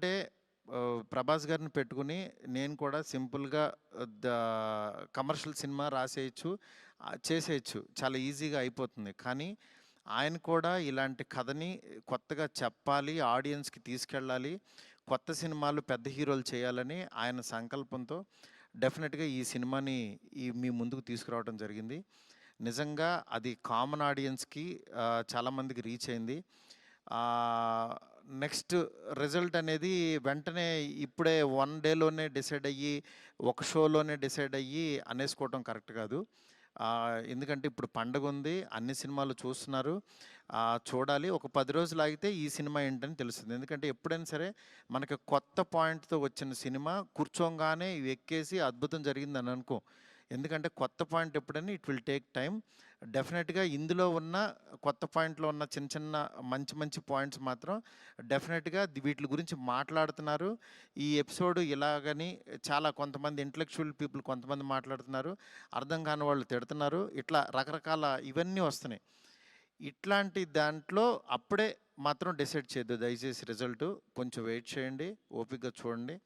అంటే ప్రభాస్ గారిని పెట్టుకుని నేను కూడా సింపుల్గా ద కమర్షియల్ సినిమా రాసేయచ్చు చేసేయచ్చు. చాలా ఈజీగా అయిపోతుంది. కానీ ఆయన కూడా ఇలాంటి కథని కొత్తగా చెప్పాలి ఆడియన్స్కి తీసుకెళ్ళాలి కొత్త సినిమాలు పెద్ద హీరోలు చేయాలని ఆయన సంకల్పంతో డెఫినెట్గా ఈ సినిమాని ఈ మీ ముందుకు తీసుకురావడం జరిగింది. నిజంగా అది కామన్ ఆడియన్స్కి చాలామందికి రీచ్ అయింది. నెక్స్ట్ రిజల్ట్ అనేది వెంటనే ఇప్పుడే వన్ డేలోనే డిసైడ్ అయ్యి ఒక షోలోనే డిసైడ్ అయ్యి అనేసుకోవటం కరెక్ట్ కాదు. ఎందుకంటే ఇప్పుడు పండగ ఉంది అన్ని సినిమాలు చూస్తున్నారు. చూడాలి ఒక పది రోజులు ఆగితే ఈ సినిమా ఏంటని తెలుస్తుంది. ఎందుకంటే ఎప్పుడైనా సరే మనకి కొత్త పాయింట్తో వచ్చిన సినిమా కూర్చోగానే ఇవి ఎక్కేసి అద్భుతం జరిగిందని అనుకో. ఎందుకంటే కొత్త పాయింట్ ఎప్పుడైనా ఇట్ విల్ టేక్ టైం డెఫినెట్గా ఇందులో ఉన్న కొత్త పాయింట్లో ఉన్న చిన్న చిన్న మంచి మంచి పాయింట్స్ మాత్రం డెఫినెట్గా వీటి గురించి మాట్లాడుతున్నారు. ఈ ఎపిసోడ్ ఇలాగని చాలా కొంతమంది ఇంటలెక్చువల్ పీపుల్ కొంతమంది మాట్లాడుతున్నారు. అర్థం కాని వాళ్ళు తిడుతున్నారు. ఇట్లా రకరకాల ఇవన్నీ వస్తున్నాయి. ఇట్లాంటి దాంట్లో అప్పుడే మాత్రం డిసైడ్ చేయొద్దు. దయచేసి రిజల్ట్ కొంచెం వెయిట్ చేయండి. ఓపికగా చూడండి.